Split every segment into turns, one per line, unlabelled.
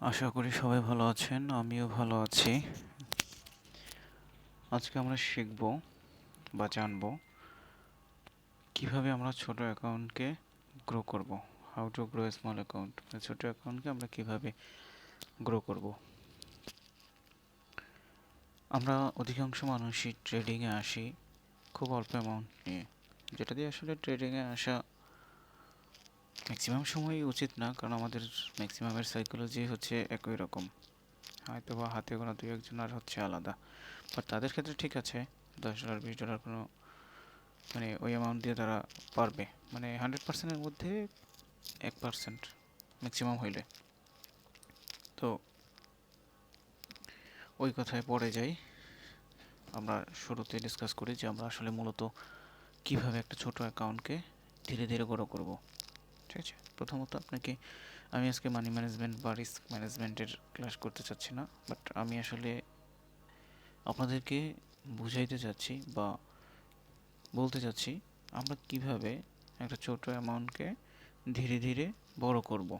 আশা করি সবাই ভালো আছেন, আমিও ভালো আছি। আজকে আমরা শিখব বা জানব কীভাবে আমরা ছোট অ্যাকাউন্টকে গ্রো করব। How to grow small account ছোট অ্যাকাউন্টকে আমরা কীভাবে গ্রো করব। আমরা অধিকাংশ মানুষই ট্রেডিংয়ে আসি, খুব অল্প অ্যামাউন্ট নিয়ে। যেটা দিয়ে আসলে ট্রেডিংয়ে আসা ম্যাক্সিমাম সময়ই উচিত না, কারণ আমাদের ম্যাক্সিমামের সাইকোলজি হচ্ছে একই রকম। হয়তো বা হাতে গোনা দুই একজন আর হচ্ছে আলাদা। বাট তাদের ক্ষেত্রে ঠিক আছে, দশ ডলার বিশ ডলার কোনো মানে ওই অ্যামাউন্ট দিয়ে তারা পারবে। মানে হান্ড্রেড পার্সেন্টের মধ্যে এক পার্সেন্ট ম্যাক্সিমাম হইলে। তো ওই কথায় পড়ে যাই। আমরা শুরুতে ডিসকাস করি যে আমরা আসলে মূলত কীভাবে একটা ছোট অ্যাকাউন্টকে ধীরে ধীরে গ্রো করব। আছে প্রথমত আপনাকে, আমি আজকে মানি ম্যানেজমেন্ট বা রিস্ক ম্যানেজমেন্টের ক্লাস করতে চাচ্ছি না বাট আমি আসলে আপনাদেরকে বুঝাইতে চাচ্ছি বা বলতে চাচ্ছি, আমরা কীভাবে একটা ছোট অ্যামাউন্টকে ধীরে ধীরে বড় করব।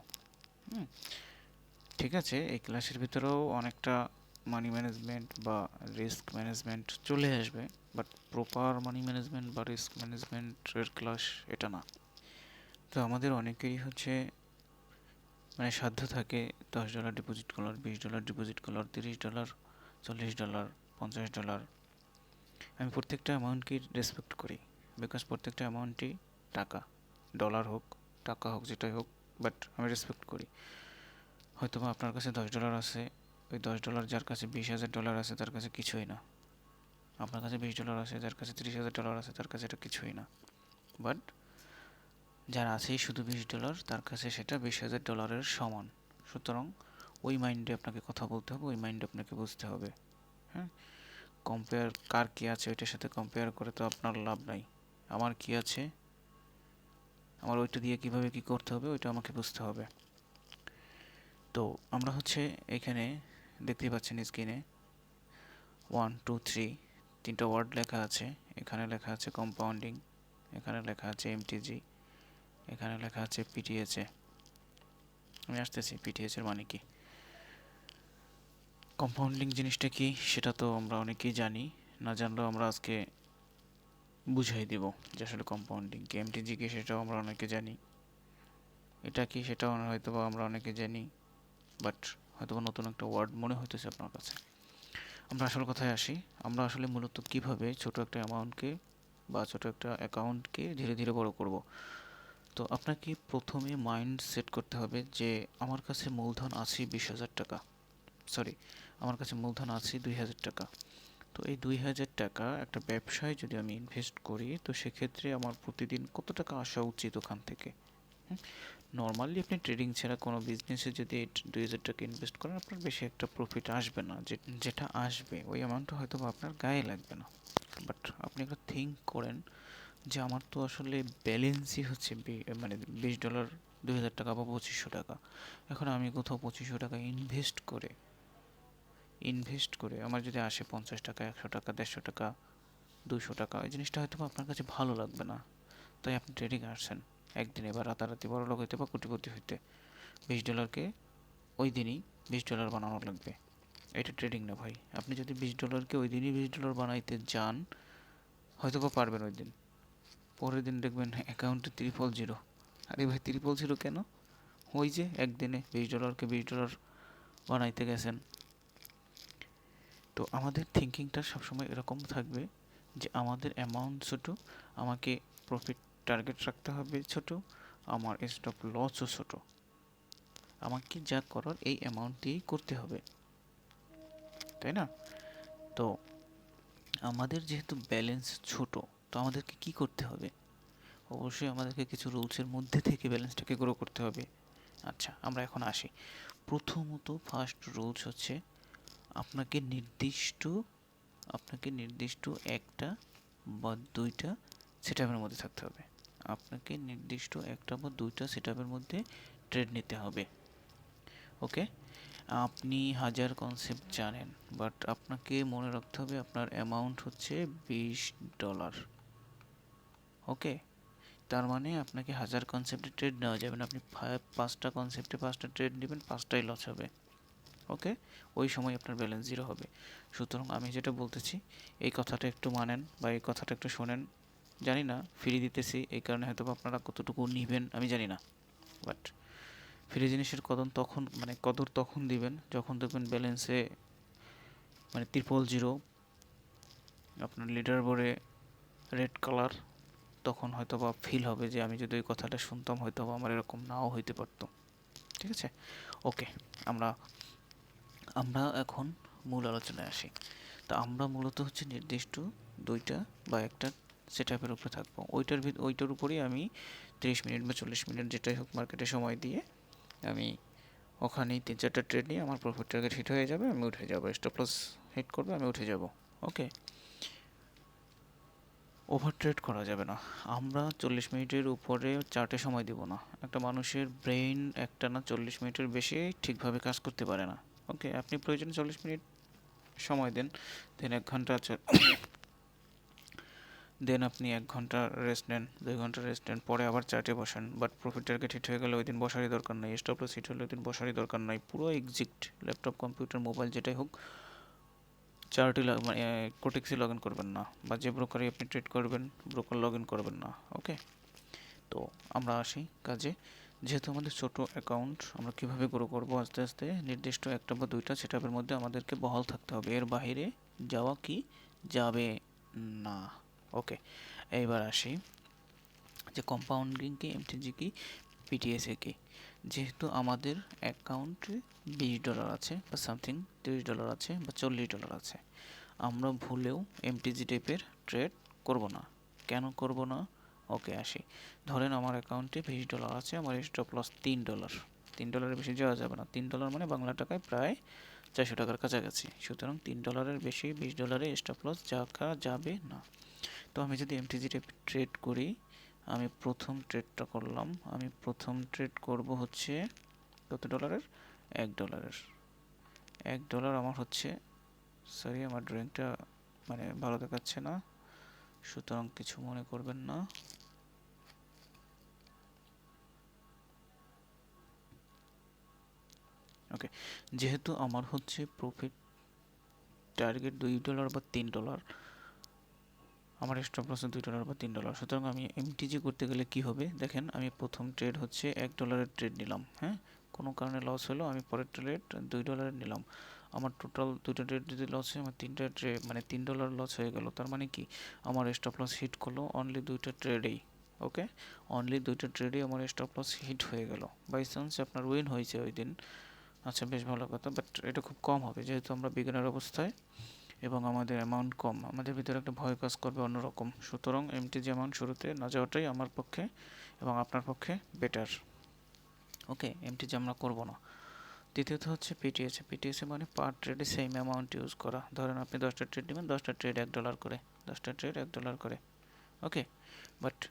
ঠিক আছে, এই ক্লাসের ভিতরেও অনেকটা মানি ম্যানেজমেন্ট বা রিস্ক ম্যানেজমেন্ট চলে আসবে বাট প্রপার মানি ম্যানেজমেন্ট বা রিস্ক ম্যানেজমেন্টের ক্লাস এটা না। তো আমাদের অনেকেরই হচ্ছে মানে সাধ্য থাকে দশ ডলার ডিপোজিট করার বিশ ডলার ডিপোজিট করার তিরিশ ডলার চল্লিশ ডলার পঞ্চাশ ডলার আমি প্রত্যেকটা অ্যামাউন্টকেই রেসপেক্ট করি বিকজ প্রত্যেকটা অ্যামাউন্টই টাকা। ডলার হোক, টাকা হোক, যেটাই হোক বাট আমি রেসপেক্ট করি। হয়তো বা আপনার কাছে দশ ডলার আছে, ওই দশ ডলার যার কাছে বিশ হাজার ডলার আছে, তার কাছে কিছুই না। আপনার কাছে বিশ ডলার আছে, যার কাছে তিরিশ হাজার ডলার আছে, তার কাছে এটা কিছুই না। বাট যার আছেই শুধু বিশ ডলার তার কাছে সেটা বিশ হাজার ডলারের সমান। সুতরাং ওই মাইন্ডে আপনাকে কথা বলতে হবে, ওই মাইন্ডে আপনাকে বুঝতে হবে। হ্যাঁ? কম্পেয়ার কার কী আছে, ওইটার সাথে কম্পেয়ার করে তো আপনার লাভ নাই। আমার কি আছে? আমার ওইটা দিয়ে কীভাবে কি করতে হবে, ওইটা আমাকে বুঝতে হবে। তো আমরা হচ্ছে এখানে দেখতেই পাচ্ছেন স্ক্রিনে ওয়ান টু থ্রি তিনটা ওয়ার্ড লেখা আছে। এখানে লেখা আছে কম্পাউন্ডিং এখানে লেখা আছে এমটিজি এখানে লেখা আছে পিটিএচএ আমি আসতেছি পিটিএচের মানে কি? কম্পাউন্ডিং জিনিসটা কি, সেটা তো আমরা অনেকেই জানি। না জানলেও আমরা আজকে বুঝাই দিব যে আসলে কম্পাউন্ডিং কি। এমটিজি কি, সেটাও আমরা অনেকে জানি। এটা কি, সেটাও হয়তো বা আমরা অনেকে জানি। বাট হয়তো নতুন একটা ওয়ার্ড মনে হইতেছে আপনার কাছে। আমরা আসল কথায় আসি। আমরা আসলে মূলত কীভাবে ছোট একটা অ্যামাউন্টকে বা ছোট একটা অ্যাকাউন্টকে ধীরে ধীরে বড় করব? তো আপনাকে প্রথমে মাইন্ড সেট করতে হবে যে আমার কাছে মূলধন আছে বিশ হাজার টাকা। সরি আমার কাছে মূলধন আছে দুই হাজার টাকা। তো এই দুই হাজার টাকা একটা ব্যবসায় যদি আমি ইনভেস্ট করি, তো সেক্ষেত্রে আমার প্রতিদিন কত টাকা আসা উচিত ওখান থেকে? নর্মালি আপনি ট্রেডিং ছাড়া কোনো বিজনেসে যদি দুই হাজার টাকা ইনভেস্ট করেন, আপনার বেশি একটা প্রফিট আসবে না। যে, যেটা আসবে, ওই অ্যামাউন্টটা হয়তো আপনার গায়ে লাগবে না। বাট আপনি একটা থিঙ্ক করেন যে আমার তো আসলে ব্যালেন্সই হচ্ছে মানে বিশ ডলার দুই হাজার টাকা বা পঁচিশশো টাকা। এখন আমি কোথাও পঁচিশশো টাকা ইনভেস্ট করে ইনভেস্ট করে আমার যদি আসে পঞ্চাশ টাকা, একশো টাকা, দেড়শো টাকা, দুশো টাকা ওই জিনিসটা হয়তো আপনার কাছে ভালো লাগবে না। তাই আপনি ট্রেডিং আসছেন। একদিনে বা রাতারাতি বড় লোক হইতে বা কোটিপতি হইতে বিশ ডলারকে ওই দিনই বিশ ডলার বানানো লাগবে। এটা ট্রেডিং না ভাই। আপনি যদি বিশ ডলারকে ওই দিনই বিশ ডলার বানাইতে যান হয়তো বা পারবেন ওই দিন। পরের দিন দেখবেন অ্যাকাউন্টে ত্রিপল জিরো আরে ভাই ত্রিপল জিরো কেন? ওই যে একদিনে বিশ ডলারকে বিশ ডলার বানাইতে গেছেন। তো আমাদের থিঙ্কিংটা সবসময় এরকম থাকবে যে আমাদের অ্যামাউন্ট ছোটো, আমাকে প্রফিট টার্গেট রাখতে হবে ছোট, আমার স্টপ লসও ছোট। আমাকে যা করার এই অ্যামাউন্ট দিয়েই করতে হবে। তাই না? তো আমাদের যেহেতু ব্যালেন্স ছোট তো আমাদেরকে কি করতে হবে? অবশ্যই আমাদেরকে কিছু রুলসের মধ্যে থেকে ব্যালেন্সটাকে গ্রো করতে হবে। আচ্ছা আমরা এখন আসি। প্রথমত ফার্স্ট রুলস হচ্ছে আপনাকে নির্দিষ্ট আপনাকে নির্দিষ্ট একটা বা দুইটা সেটআপের মধ্যে থাকতে হবে। আপনাকে নির্দিষ্ট একটা বা দুইটা সেটআপের মধ্যে ট্রেড নিতে হবে। ওকে আপনি হাজার কনসেপ্ট জানেন বাট আপনাকে মনে রাখতে হবে আপনার অ্যামাউন্ট হচ্ছে বিশ ডলার ওকে। তার মানে আপনাকে হাজার কনসেপ্টে ট্রেড নেওয়া যাবে না। আপনি পাঁচটা কনসেপ্টে পাঁচটা ট্রেড নেবেন, পাঁচটাই লস হবে। ওকে? ওই সময় আপনার ব্যালেন্স জিরো হবে। সুতরাং আমি যেটা বলতেছি, এই কথাটা একটু মানেন বা এই কথাটা একটু শোনেন। জানি না ফ্রি দিতেছি, এই কারণে হয়তো আপনারা কতটুকু নিবেন, আমি জানি না। বাট ফ্রি জিনিসের কদর তখন মানে কদর তখন দিবেন, যখন দেখবেন ব্যালেন্সে মানে ত্রিপল জিরো আপনার লিডার বোর্ডে রেড কালার তখন হয়তো বা ফিল হবে যে আমি যদি ওই কথাটা শুনতাম হয়তো বা আমার এরকম নাও হইতে পারতো। ঠিক আছে? ওকে আমরা আমরা এখন মূল আলোচনায় আসি। তা আমরা মূলত হচ্ছে নির্দিষ্ট দুইটা বা একটা সেট আপের উপরে থাকব। ওইটার ভিত, ওইটার উপরেই আমি তিরিশ মিনিট বা চল্লিশ মিনিট যেটাই হোক মার্কেটে সময় দিয়ে আমি ওখানেই তিন চারটা ট্রেড নিয়ে আমার প্রফিট টার্গেট হিট হয়ে যাবে, আমি উঠে যাব। স্টপ লস হিট করবে, আমি উঠে যাব। ওকে ওভার ট্রেড করা যাবে না। আমরা চল্লিশ মিনিটের উপরে চার্টে সময় দিব না। একটা মানুষের ব্রেইন একটা না চল্লিশ মিনিটের বেশি ঠিকভাবে কাজ করতে পারে না। ওকে আপনি প্রয়োজনে চল্লিশ মিনিট সময় দেন দেন এক ঘণ্টা দেন আপনি এক ঘণ্টা রেস্ট নেন, দুই ঘণ্টা রেস্ট নেন, পরে আবার চার্টে বসেন। বাট প্রফিট টার্গেট হিট হয়ে গেলে ওই দিন বসারই দরকার নাই। স্টপ লস হিট হলে ওই দিন বসারই দরকার নাই। পুরো এক্সিট ল্যাপটপ কম্পিউটার মোবাইল যেটাই হোক চার্টে মানে কোটেক্সি লগ ইন করবেন না বা যে ব্রোকারে আপনি ট্রেড করবেন ব্রোকার লগ ইন করবেন না ওকে তো আমরা আসি কাজে। যেহেতু আমাদের ছোট অ্যাকাউন্ট আমরা কীভাবে গ্রো করব আস্তে আস্তে, নির্দিষ্ট একটা বা দুইটা সেটআপের মধ্যে আমাদেরকে বহাল থাকতে হবে। এর বাইরে যাওয়া কি যাবে না ওকে এইবার আসি। যে কম্পাউন্ডিং কি এমটিজি কি পিটিএসএ কি? যেহেতু আমাদের অ্যাকাউন্টে বিশ ডলার আছে বা সামথিং তিরিশ ডলার আছে বা চল্লিশ ডলার আছে, আমরা ভুলেও এমটিজি টাইপের ট্রেড করব না। কেন করব না? ওকে, আসি। ধরেন আমার অ্যাকাউন্টে বিশ ডলার আছে, আমার স্টপ লস তিন ডলার। তিন ডলারের বেশি যাওয়া যাবে না। তিন ডলার মানে বাংলা টাকায় প্রায় চারশো টাকার কাছাকাছি। সুতরাং তিন ডলারের বেশি, বিশ ডলারে স্টপ লস যাওয়া যাবে না। তো আমি যদি এমটিজি ট্রেড করি আমি প্রথম ট্রেডটা করলাম। আমি প্রথম ট্রেড করব হচ্ছে কত ডলারের এক ডলারের এক ডলার আমার হচ্ছে সরি আমার ড্রয়িংটা মানে ভালো দেখাচ্ছে না। সুতরাং কিছু মনে করবেন না। ওকে যেহেতু আমার হচ্ছে প্রফিট টার্গেট দুই ডলার বা তিন ডলার আমার স্টপ লস দুই ডলার বা তিন ডলার সুতরাং আমি এমটিজি করতে গেলে কি হবে? দেখেন, আমি প্রথম ট্রেড হচ্ছে এক ডলারের ট্রেড নিলাম হ্যাঁ? কোনো কারণে লস হলো, আমি পরের ট্রেড দুই ডলারের নিলাম। আমার টোটাল দুইটা ট্রেড যদি লস হয়, আমার তিনটা ট্রেড মানে তিন ডলার লস হয়ে গেল। তার মানে কি? আমার স্টপ লস হিট করল অনলি দুইটা ট্রেডেই ওকে অনলি দুইটা ট্রেডেই আমার স্টপ লস হিট হয়ে গেল। বাই চান্স আপনার উইন হয়েছে ওই দিন। আচ্ছা বেশ ভালো কথা বাট এটা খুব কম হবে। যেহেতু আমরা বিজ্ঞানের অবস্থায় এবং আমাদের অ্যামাউন্ট কম। আমাদের ভিতরে একটা ভয় কাজ করবে অন্যরকম। সুতরাং এমটিজি অ্যামাউন্ট শুরুতে না যাওয়াটাই আমার পক্ষে এবং আপনার পক্ষে বেটার ওকে এমটিজি আমরা করব না। দ্বিতীয়ত হচ্ছে পিটিএসএ পিটিএসএ মানে পার ট্রেডে সেম অ্যামাউন্ট ইউজ করা। ধরেন আপনি দশটা ট্রেড নেবেন, দশটা ট্রেড এক ডলার করে। দশটা ট্রেড এক ডলার করে। ওকে বাট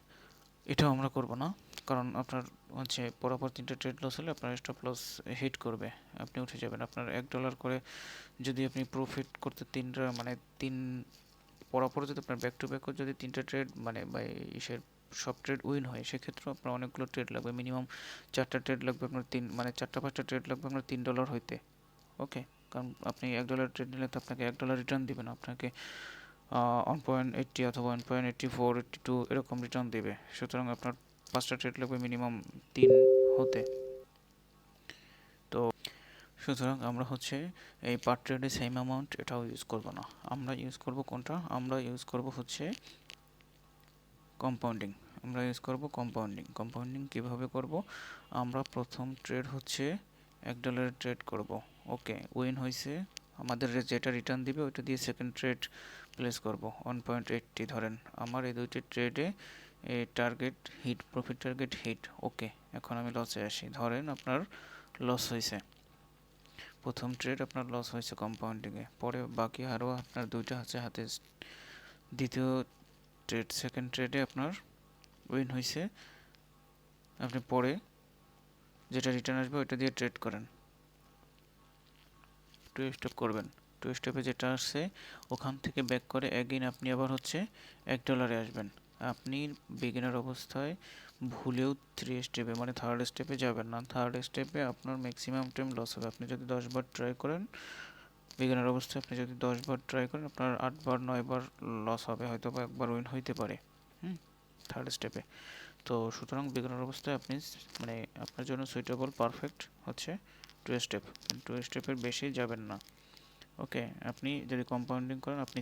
এটাও আমরা করব না। কারণ আপনার হচ্ছে পরপর তিনটে ট্রেড লস হলে আপনার স্টপ লস হিট করবে। আপনি উঠে যাবেন। আপনার এক ডলার করে যদি আপনি প্রফিট করতে তিনটা মানে তিন পরপর যদি আপনার ব্যাক টু ব্যাক যদি তিনটা ট্রেড মানে বা ইসের সব ট্রেড উইন হয় সেক্ষেত্রে আপনার অনেকগুলো ট্রেড লাগবে। মিনিমাম চারটা ট্রেড লাগবে আপনার তিন মানে চারটা পাঁচটা ট্রেড লাগবে আপনার তিন ডলার হইতে। ওকে কারণ আপনি এক ডলার ট্রেড নিলে তো আপনাকে এক ডলার রিটার্ন দিবেন আপনাকে ওয়ান পয়েন্ট এইট্টি অথবা one point eighty four eighty two এরকম রিটার্ন দেবে। সুতরাং আপনার পাঁচটা ট্রেড লাগবে মিনিমাম তিন হতে। তো সুতরাং আমরা হচ্ছে এই পার ট্রেডে সেম অ্যামাউন্ট এটাও ইউজ করব না। আমরা ইউজ করব কোনটা? আমরা ইউজ করব হচ্ছে কম্পাউন্ডিং আমরা ইউজ করব কম্পাউন্ডিং কম্পাউন্ডিং কীভাবে করব? আমরা প্রথম ট্রেড হচ্ছে এক ডলারের ট্রেড করব। ওকে উইন হয়েছে আমাদের যেটা রিটার্ন দিবে, ওইটা দিয়ে সেকেন্ড ট্রেড প্লেস করব। ওয়ান পয়েন্ট এইটটি ধরেন। আমার এই দুইটি ট্রেডে এই target hit profit target hit okay এখন আমি লসে আসি। ধরেন আপনার লস হয়েছে প্রথম ট্রেড আপনার লস হয়েছে কম্পাউন্ডিংয়ে পরে বাকি আরও আপনার দুইটা আছে হাতে। দ্বিতীয় ট্রেড সেকেন্ড ট্রেডে আপনার উইন হয়েছে আপনি পরে যেটা রিটার্ন আসবে ওইটা দিয়ে ট্রেড করেন। টু স্টেপ করবেন। টু স্টেপে যেটা আসছে, ওখান থেকে ব্যাক করে একদিন আপনি আবার হচ্ছে এক ডলারে আসবেন। আপনি বিগিনার অবস্থায় ভুলেও থ্রি স্টেপে মানে থার্ড স্টেপে যাবেন না। থার্ড স্টেপে আপনার ম্যাক্সিমাম টাইম লস হবে। আপনি যদি দশবার ট্রাই করেন বিজ্ঞানের অবস্থায় আপনি যদি দশবার ট্রাই করেন, আপনার আটবার নয়বার লস হবে, হয়তো বা একবার উইন হইতে পারে। হুম? থার্ড স্টেপে তো সুতরাং বিজ্ঞানের অবস্থায় আপনি মানে আপনার জন্য সুইটেবল পারফেক্ট হচ্ছে টু স্টেপ টু স্টেপের বেশি যাবেন না। ওকে আপনি যদি কম্পাউন্ডিং করেন, আপনি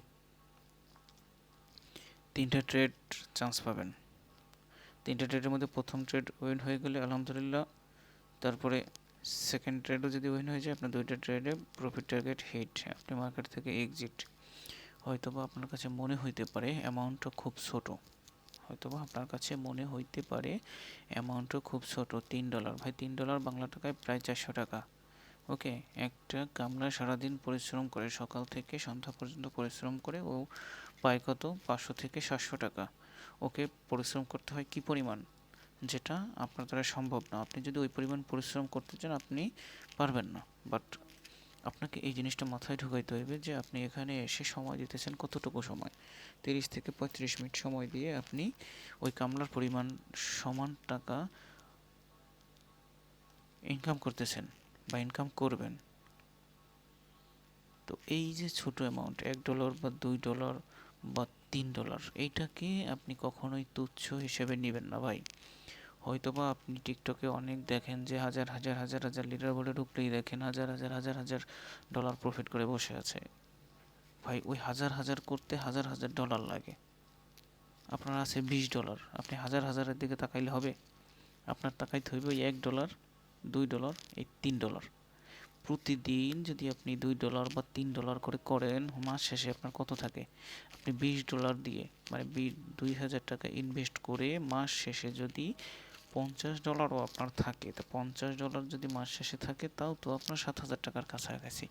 তিনটা ট্রেড চান্স পাবেন। তিনটে ট্রেডের মধ্যে প্রথম ট্রেড উইন হয়ে গেলে, আলহামদুলিল্লাহ। তারপরে সেকেন্ড ট্রেডও যদি উইন হয়ে যায়, আপনার দুইটা ট্রেডে প্রফিট টার্গেট হিট আপনি মার্কেট থেকে এক্সিট হয়তোবা আপনার কাছে মনে হইতে পারে অ্যামাউন্টটা খুব ছোট। হয়তোবা আপনার কাছে মনে হইতে পারে অ্যামাউন্টও খুব ছোট, তিন ডলার ভাই, তিন ডলার বাংলা টাকায় প্রায় চারশো টাকা। ওকে, একটা কামলা সারাদিন পরিশ্রম করে, সকাল থেকে সন্ধ্যা পর্যন্ত পরিশ্রম করে ও পায় কত পাঁচশো থেকে সাতশো টাকা। ওকে, পরিশ্রম করতে হয় কি পরিমাণ? যেটা আপনার দ্বারা সম্ভব না। আপনি যদি ওই পরিমাণ পরিশ্রম করতে চান, আপনি পারবেন না। বাট আপনাকে এই জিনিসটা মাথায় ঢুকাইতে হইবে যে আপনি এখানে এসে সময় দিতেছেন কতটুকু সময়? তিরিশ থেকে পঁয়ত্রিশ মিনিট সময় দিয়ে আপনি ওই কামলার পরিমাণ সমান টাকা ইনকাম করতেছেন। বা ইনকাম করবেন, তো এই যে ছোট অ্যামাউন্ট এক ডলার বা দুই ডলার বা তিন ডলার এইটাকে আপনি কখনোই তুচ্ছ হিসেবে নেবেন না ভাই। হয়তোবা আপনি টিকটকে অনেক দেখেন যে হাজার হাজার হাজার হাজার লিটার বলে ঢুকলেই দেখেন হাজার হাজার হাজার হাজার ডলার প্রফিট করে বসে আছে। ভাই, ওই হাজার হাজার করতে হাজার হাজার ডলার লাগে। আপনার আছে বিশ ডলার আপনি হাজার, হাজারের দিকে তাকাইলে হবে। আপনার তাকাইতে হইবে এক ডলার দুই ডলার, এই তিন ডলার। প্রতিদিন যদি আপনি দুই ডলার বা তিন ডলার করে করেন, মাস শেষে আপনার কত থাকে? আপনি বিশ ডলার দিয়ে মানে দুই হাজার টাকা ইনভেস্ট করে মাস শেষে যদি পঞ্চাশ ডলারও আপনার থাকে, তো পঞ্চাশ ডলার যদি মাস শেষে থাকে, তাও তো আপনার সাত হাজার টাকার কাছাকাছি।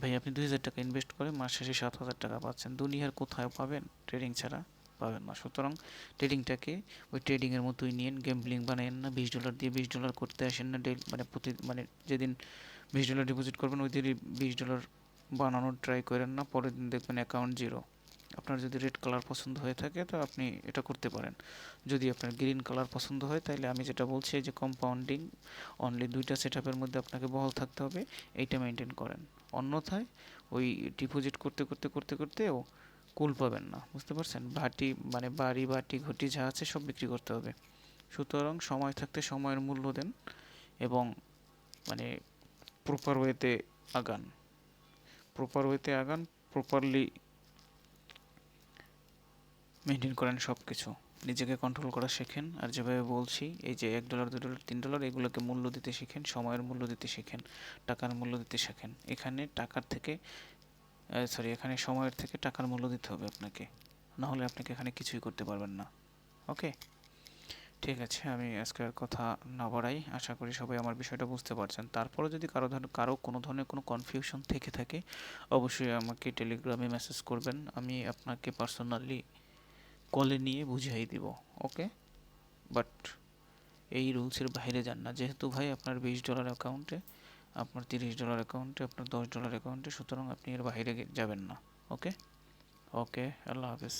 ভাই, আপনি দুই হাজার টাকা ইনভেস্ট করে মাস শেষে সাত হাজার টাকা পাচ্ছেন। দুনিয়ার কোথায় পাবেন? ট্রেডিং ছাড়া। পাবেন না। সুতরাং ট্রেডিংটাকে ওই ট্রেডিংয়ের মতোই নিন গেমব্লিং বানায়েন না, বিশ ডলার দিয়ে বিশ ডলার করতে আসেন না, ডেল মানে প্রতি মানে যেদিন বিশ ডলার ডিপোজিট করবেন, ওই দিনই বিশ ডলার বানানোর ট্রাই করেন না, পরের দিন দেখবেন অ্যাকাউন্ট জিরো আপনার যদি রেড কালার পছন্দ হয়ে থাকে, তো আপনি এটা করতে পারেন। যদি আপনার গ্রিন কালার পছন্দ হয় তাহলে আমি যেটা বলছি যে কম্পাউন্ডিং অনলি দুইটা সেট আপের মধ্যে আপনাকে বহল থাকতে হবে, এইটা মেনটেন করেন। অন্যথায় ওই ডিপোজিট করতে করতে করতে, করতেও কুল পাবেন না, বুঝতে পারছেন? ভাটি মানে বাড়ি বাটি ঘটি যা আছে সব বিক্রি করতে হবে। সুতরাং সময় থাকতে সময়ের মূল্য দেন এবং মানে প্রপার ওয়েতে আগান। প্রপার ওয়েতে আগান প্রপারলি মেনটেন করেন সব কিছু নিজেকে কন্ট্রোল করা শেখেন। আর যেভাবে বলছি, এই যে এক ডলার দু ডলার তিন ডলার এগুলোকে মূল্য দিতে শেখেন, সময়ের মূল্য দিতে শেখেন, টাকার মূল্য দিতে শেখেন। এখানে টাকার থেকে সরি এখানে সময়ের থেকে টাকার মূল্য দিতে হবে আপনাকে। না হলে আপনাকে এখানে কিছুই করতে পারবেন না। ওকে ঠিক আছে, আমি আজকের কথা না বাড়াই। আশা করি সবাই আমার বিষয়টা বুঝতে পারছেন। তারপরে যদি কারও ধরনের কারও কোনো ধরনের কোনো কনফিউশন থেকে থাকে, অবশ্যই আমাকে টেলিগ্রামে মেসেজ করবেন। আমি আপনাকে পার্সোনালি কলে নিয়ে বুঝিয়ে দিব। ওকে বাট এই রুলসের বাইরে যান না। যেহেতু ভাই আপনার বিশ ডলার অ্যাকাউন্টে আপনার তিরিশ ডলার অ্যাকাউন্টে আপনার দশ ডলার অ্যাকাউন্টে সুতরাং আপনি এর বাইরে যাবেন না। ওকে ওকে আল্লাহ হাফেজ।